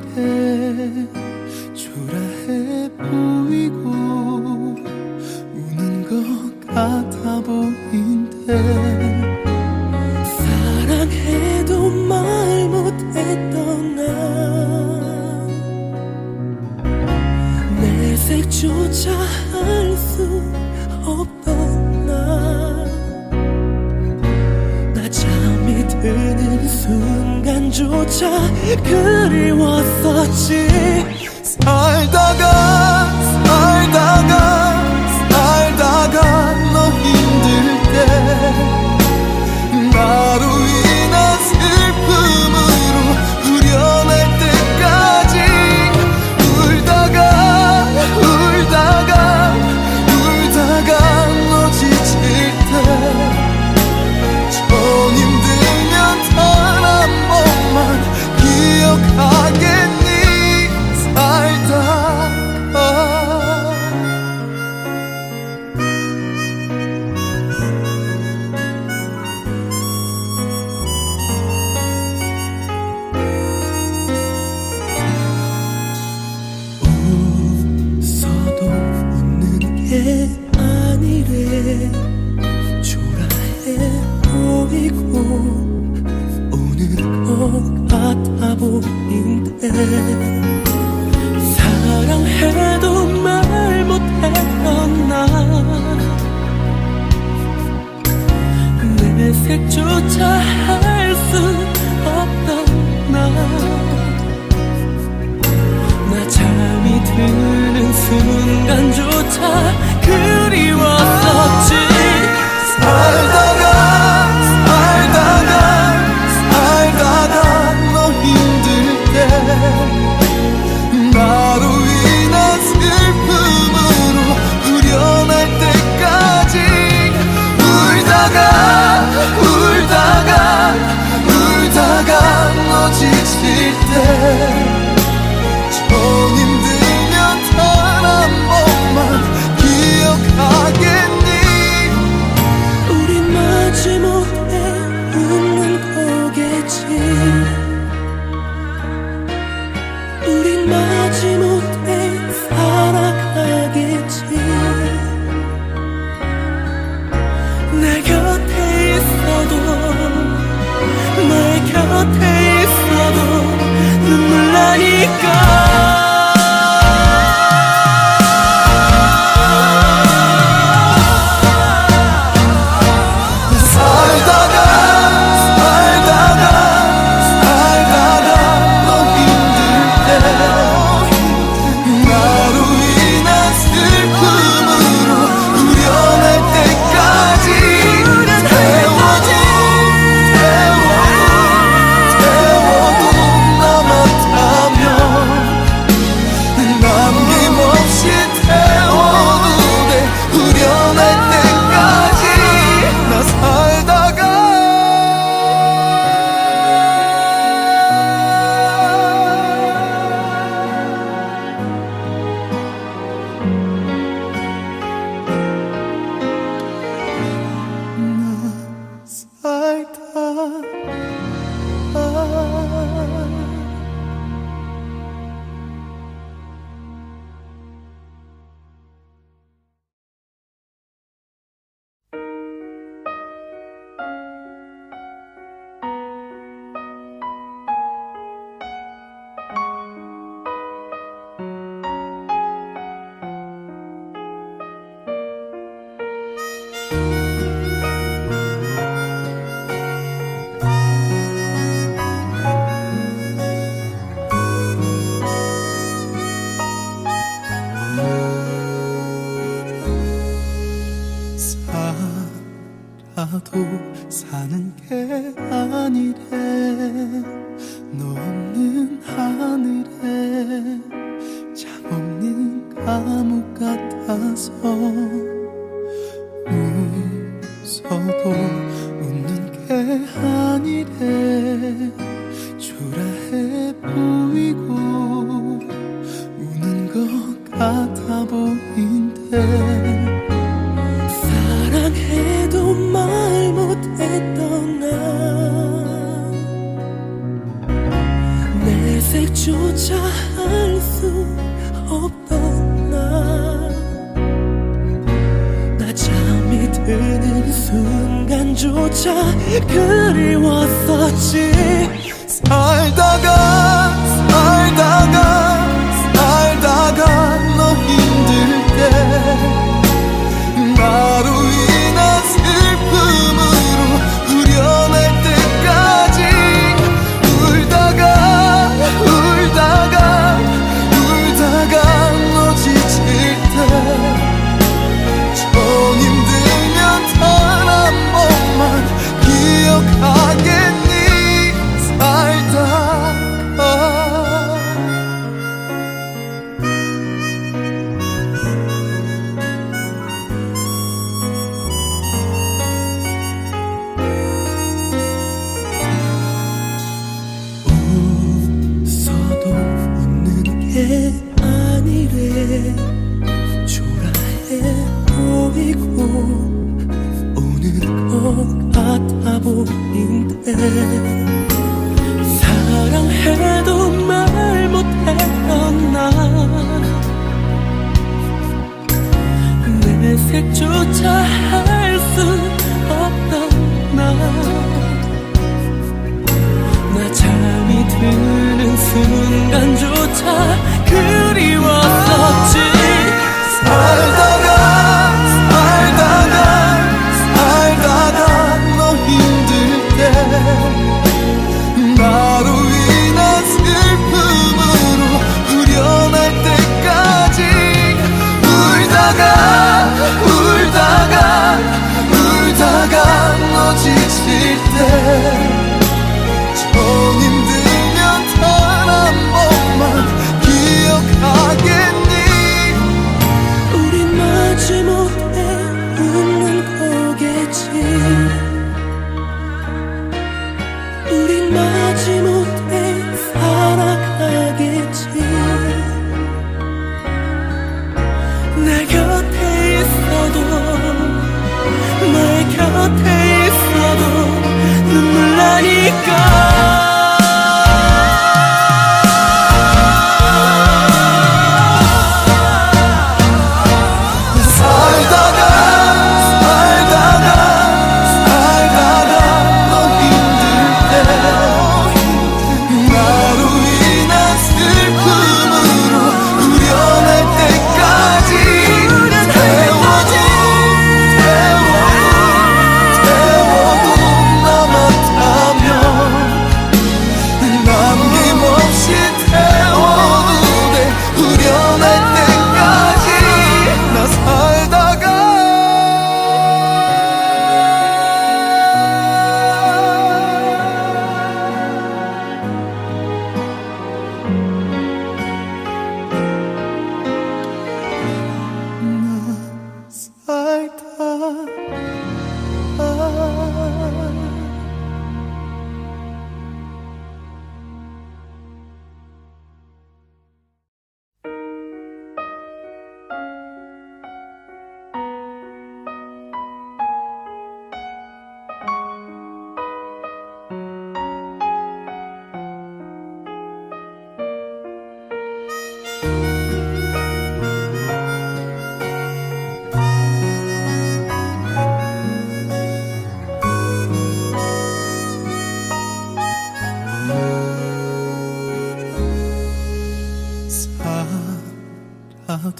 미래 초라해 보이고 우는 것 같아 보인대. 사랑해도 말 못했던 나. 내색조차 알 수 없던 나나 잠이 드는 순간조차 그리워 있었지. gerçekten 能。 조차 그리웠었지. 살다가 살다가 살다가 너 힘들 때.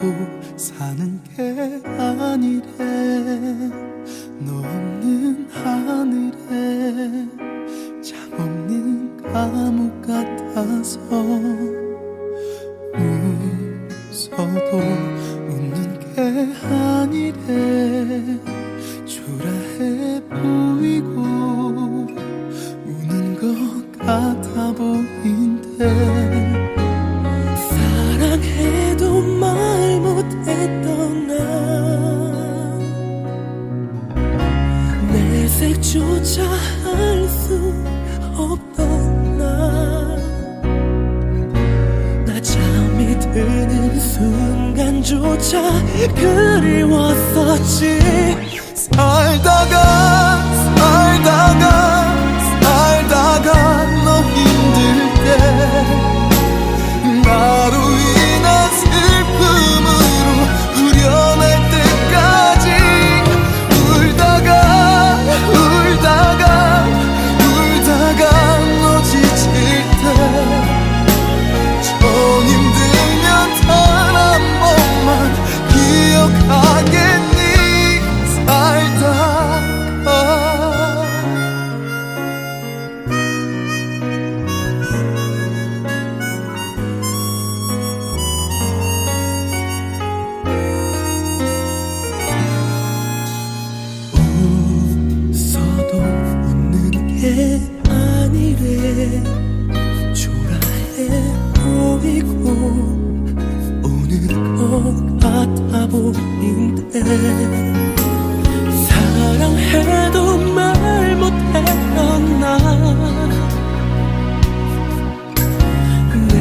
않고 사는 게 아니래. 너 없는 하늘에 잠 없는 감옥 같아서 웃어도 웃는 게 아니래. 주라 해보 사랑해도 말 못했었나.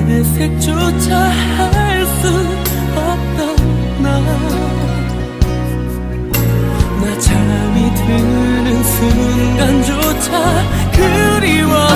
내 색조차 할 수 없던 나 나 잠이 드는 순간조차 그리워.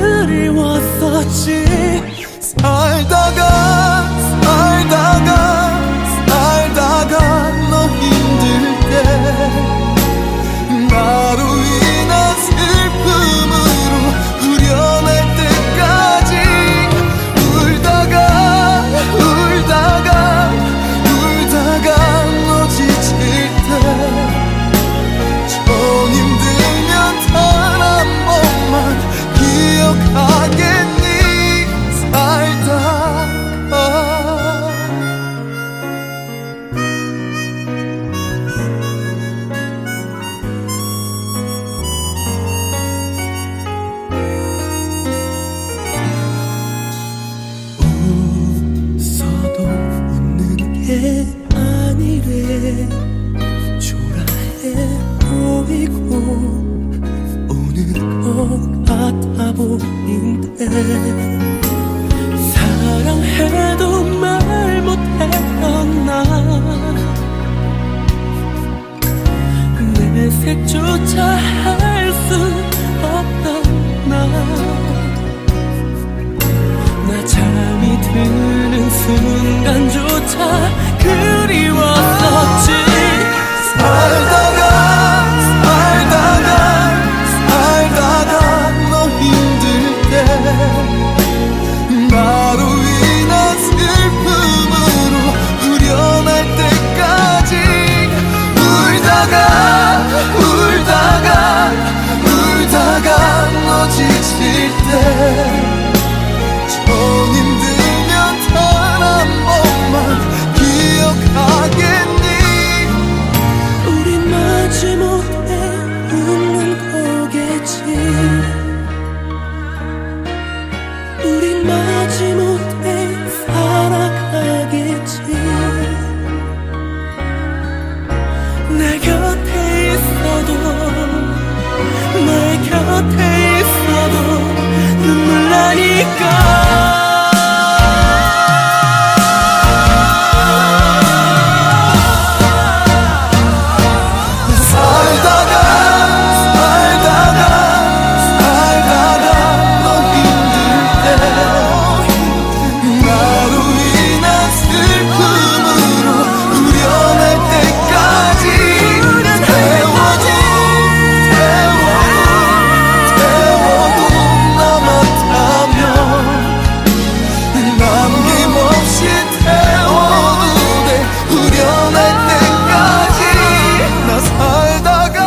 그리웠었지. 살다가 살다가 살다가 너 힘들게. 말 곁에 있어도 눈물 나니까. Saga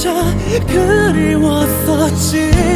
그저 그리웠었지.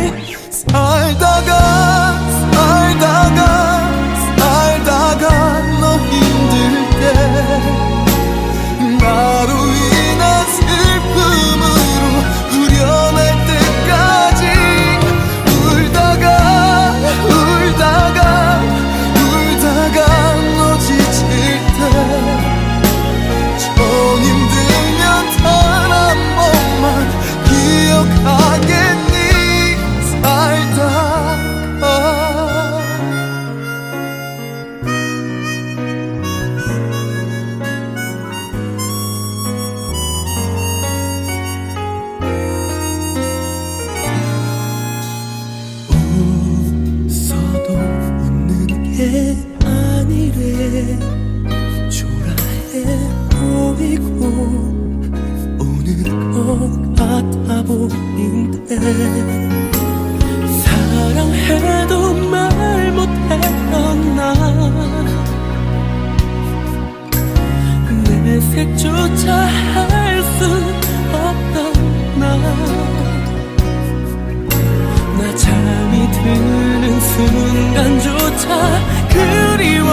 조차 할 수 없던 나나 잠이 드는 순간조차 그리워.